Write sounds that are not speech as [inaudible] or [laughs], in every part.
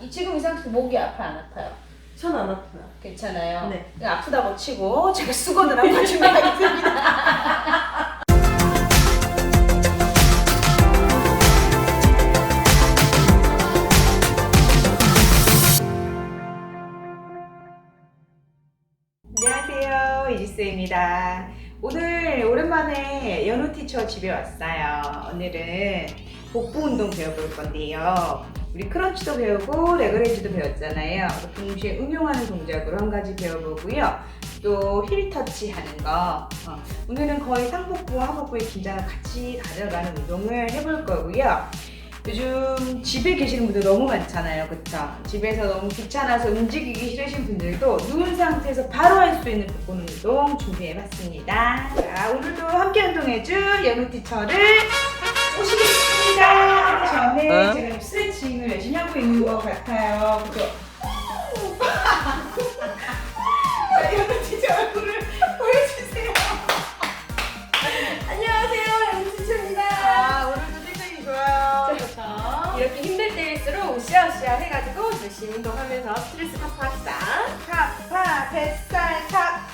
이 지금 이 상태에서 목이 아파 안 아파요? 전 안 아파요. 괜찮아요. 네. 그냥 아프다고 치고 제가 수건을 한번 준비하겠습니다. [laughs] 안녕하세요 이지스입니다. 오늘 오랜만에 연우 티처 집에 왔어요. 오늘은 복부 운동 배워볼 건데요. 우리 크런치도 배우고 레그레이즈도 배웠잖아요. 동시에 응용하는 동작으로 한 가지 배워보고요. 또 힐 터치 하는 거. 어, 오늘은 거의 상복부와 하복부의 긴장을 같이 가져가는 운동을 해볼 거고요. 요즘 집에 계시는 분들 너무 많잖아요. 그쵸? 집에서 너무 귀찮아서 움직이기 싫으신 분들도 누운 상태에서 바로 할 수 있는 복근 운동 준비해봤습니다. 자, 오늘도 함께 운동해줄 연우 티처를 모시겠습니다. 전에 어? 제가 지금 열심히 하고 있는 것 같아요. 그죠? [laughs] 얼굴을 보여주세요. 안녕하세요. 아, 오늘도 좋아요. 그렇죠. 이렇게 힘들 때일수록 으쌰으쌰 해가지고 열심히 운동하면서 스트레스 타파합시다. 카파 뱃살 카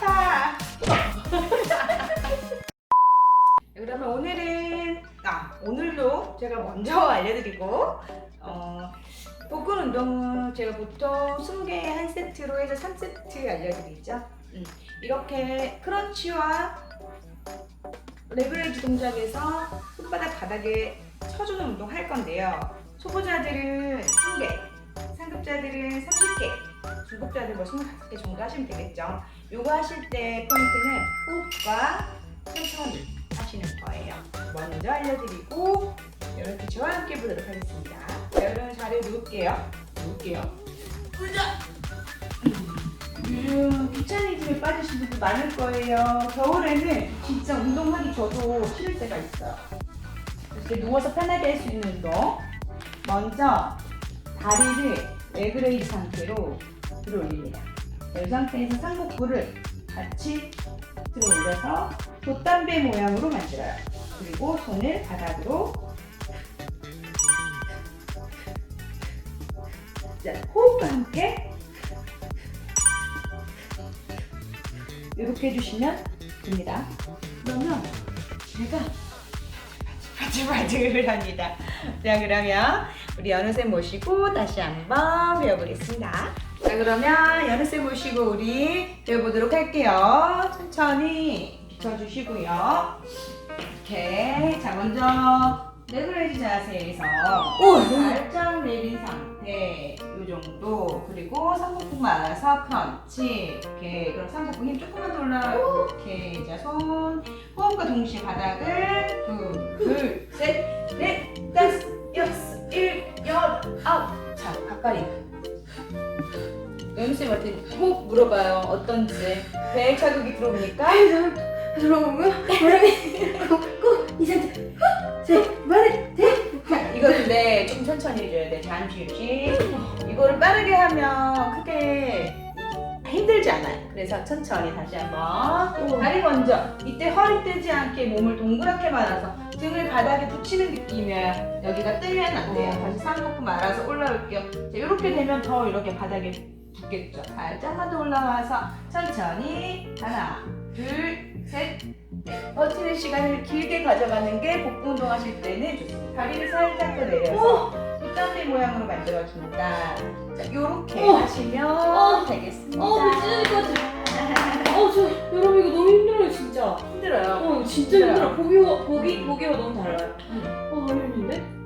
오늘도 제가 먼저 [laughs] 알려드리고 어, 복근 운동은 제가 보통 20개 한 세트로 해서 3세트 알려드리죠. 음, 이렇게 크런치와 레그레이즈 동작에서 손바닥 바닥에 쳐주는 운동 할 건데요. 초보자들은 20개 상급자들은 30개 중급자들 뭐 25개 정도 하시면 되겠죠. 요거 하실 때 포인트는 호흡과 천천히 하시는 거예요. 먼저 알려드리고 이렇게 저와 함께 보도록 하겠습니다. 자, 여러분 자리에 누울게요. 누울게요. 으자! 요즘 귀차니즘에 빠지신 분들 많을 거예요. 겨울에는 진짜 운동하기 저도 싫을 때가 있어요. 이렇게 누워서 편하게 할 수 있는 운동. 먼저 다리를 레그레이즈 상태로 들어 올립니다. 이 상태에서 상복부를 같이 들어 올려서 돛담배 모양으로 만들어요. 그리고 손을 바닥으로 자, 호흡과 함께 이렇게 해주시면 됩니다. 그러면 제가 바지바지를 합니다. 자 그러면 우리 연우쌤 모시고 다시 한번 배워보겠습니다. 자 그러면 연우쌤 모시고 우리 배워보도록 할게요. 천천히 비춰주시고요. 이렇게 자 먼저 레그레이즈 자세에서 살짝 내린 상태 이 정도 그리고 상복부 말아서 크런치 이렇게 그럼 상복부 힘 조금만 더 올라가고 이렇게 자손 호흡과 동시에 바닥을 둘, 셋, 넷, 다섯, 여섯, 일곱, 여덟, 아홉. 자, 가까이. 연수님한테 호흡 물어봐요. 어떤지. 배 자극이 들어오니까. 들어오고요. 바람이 고, 이 상태. 제 말해, 대. 이거 근데 좀 천천히 해줘야 돼. 잠시 휴식. 이거를 빠르게 하면 크게 힘들지 않아요. 그래서 천천히 다시 한번. 다리 먼저. 이때 허리 뜨지 않게 몸을 동그랗게 말아서 등을 바닥에 붙이는 느낌이에요. 여기가 뜨면 안 돼요. 다시 상복부 말아서 올라올게요. 자, 이렇게 되면 더 이렇게 바닥에 붙겠죠. 살짝만 더 올라와서 천천히 하나, 둘, 셋, 넷. 버티는 시간을 길게 가져가는 게 복부 운동하실 때는 좋습니다. 다리를 살짝 더 내려서 붓담배 모양으로 만들어줍니다. 자, 이렇게 어. 하시면 어. 되겠습니다. 어, 것 같아. 힘들어요. 어, 진짜 힘들어. 보기와, 보기, 보기와 너무 달라요. 어, 너무 힘든데?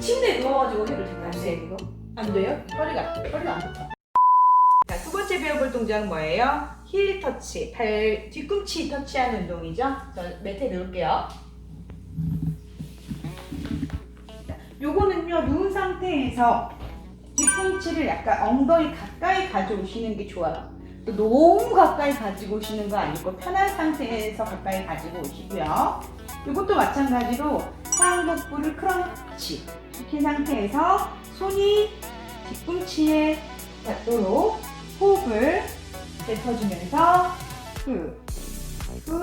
침대에 누워가지고 해도 될까요? 안 돼, 이거. 안 돼요? 허리가, 허리가 안 좋다. 자, 두 번째 배워볼 동작은 뭐예요? 힐 터치, 발 뒤꿈치 터치하는 운동이죠. 저 매트에. 자, 요거는요, 누운 상태에서 뒤꿈치를 약간 엉덩이 가까이 가져오시는 게 좋아요. 또 너무 가까이 가지고 오시는 거 아니고 편한 상태에서 가까이 가지고 오시고요. 이것도 마찬가지로 상복부를 크런치 시킨 상태에서 손이 뒤꿈치에 닿도록 호흡을 뱉어주면서 후, 후,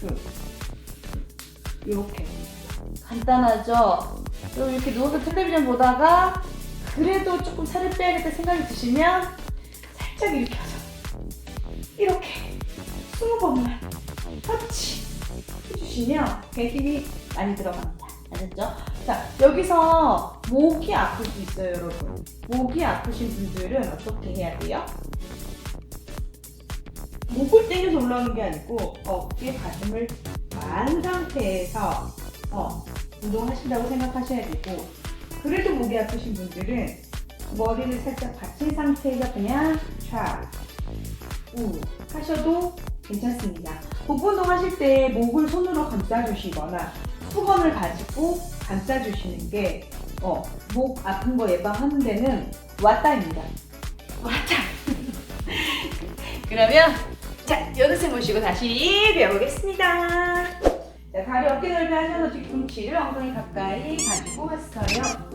후. 이렇게 간단하죠? 또 이렇게 누워서 텔레비전 보다가 그래도 조금 살을 빼야겠다 생각이 드시면 살짝 일으켜서 이렇게 20번만 터치 해주시면 배 힘이 많이 들어갑니다. 아셨죠? 자, 여기서 목이 아플 수 있어요, 여러분. 목이 아프신 분들은 어떻게 해야 돼요? 목을 당겨서 올라오는 게 아니고 어깨 가슴을 만 상태에서 어, 운동하신다고 생각하셔야 되고 그래도 목이 아프신 분들은 머리를 살짝 받친 상태에서 그냥 좌 우 하셔도 괜찮습니다. 복부 운동 하실 때 목을 손으로 감싸주시거나 수건을 가지고 감싸주시는 게 어, 목 아픈 거 예방하는 데는 왔다입니다. 왔다. [laughs] 그러면 자, 여기서 모시고 다시 배워보겠습니다. 자, 다리 어깨 넓이 하셔서 뒤꿈치를 엉덩이 가까이 가지고 왔어요.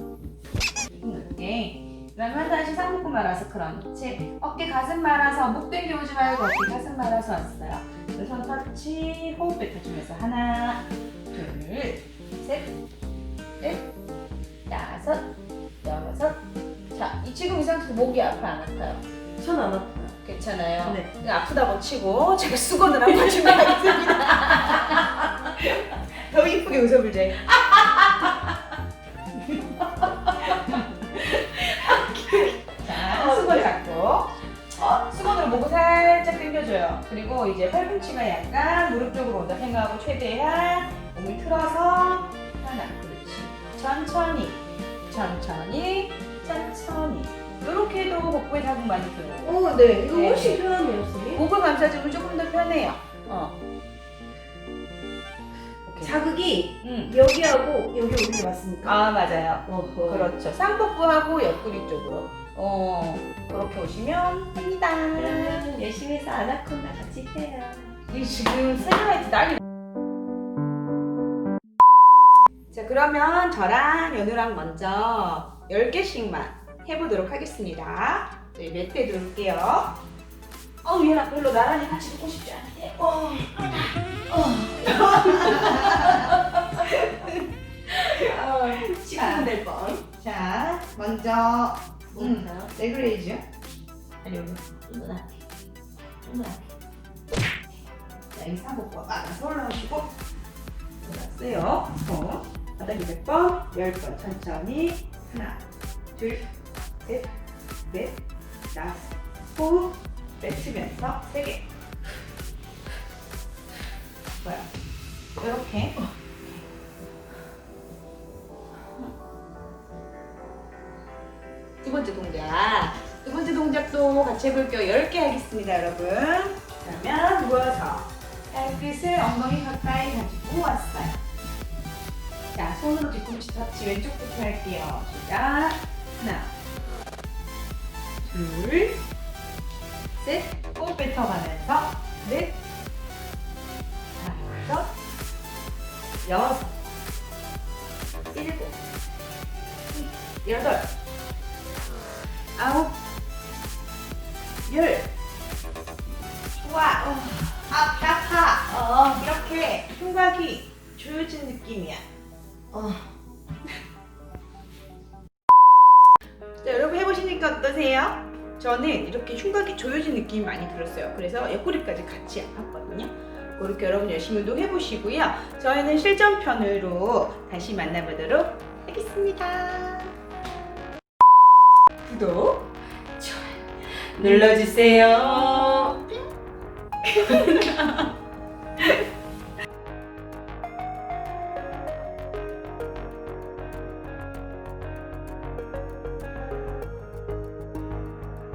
이렇게. 그러면 다시 상복부 말아서 크런치. 어깨 가슴 말아서 목 당겨오지 말고 어깨 가슴 말아서 왔어요. 그래서 터치, 호흡 뱉어주면서 하나, 둘, 셋, 넷, 다섯, 여섯. 자, 이 지금 이 상태에서 목이 아파 안 아파요? 손안 아파요. 괜찮아요. 네. 그냥 아프다고 치고 제가 수건을 한번 준비하겠습니다. [laughs] 더 이쁘게 웃어보자. 팔꿈치가 약간 무릎 쪽으로 온다 생각하고 최대한 몸을 틀어서 하나, 그렇지. 천천히, 천천히, 천천히. 이렇게 해도 복부에 자극 많이 들어요. 오, 네. 이거 네, 훨씬 네. 편하네요, 선생님. 목을 감싸주면 조금 더 편해요. 어. 오케이. 자극이 응. 여기하고 여기 오는 게 맞습니까? 아 맞아요. 어허. 그렇죠. 쌍복부하고 옆구리 쪽으로. 어 그렇게 오시면 됩니다. 그러면 열심히 해서 아나콘다 같이 해요. 이 지금 셀룰라이트 난리. 자 그러면 저랑 연우랑 먼저 10개씩만 해보도록 하겠습니다. 저희 매트에 놓을게요. 어 얘랑 별로 나란히 같이 듣고 싶지 않은데. 어. [laughs] 시간 될 뻔. 자 먼저 음. 음. 레그레이즈. 아니 여기 좀더 낮게. 좀더 낮게. 사복부 안아서 올라오시고 올라왔어요. 어. 바닥 200번, 10번 천천히 하나, 둘, 셋, 넷, 다섯, 호흡 뱉으면서 3개. 좋아요. 이렇게 두 번째 동작. 두 번째 동작도 같이 해볼게요. 10개 하겠습니다, 여러분. 그러면 누워서 발끝을 엉덩이 가까이 가지고 왔어요. 자, 손으로 뒤꿈치 터치 왼쪽부터 할게요. 시작. 하나, 둘, 셋, 호흡 뱉어가면서 넷, 다섯, 여섯, 일곱, 여덟, 아홉, 열. 좋아. 어, 아파, 아파. 어, 이렇게 흉곽이 조여진 느낌이야. 어. [laughs] 자, 여러분 해보시니까 어떠세요? 저는 이렇게 흉곽이 조여진 느낌이 많이 들었어요. 그래서 옆구리까지 같이 아팠거든요. 그렇게 여러분 열심히 운동해보시고요. 저희는 실전편으로 다시 만나보도록 하겠습니다. 구독, 좋아요 눌러주세요.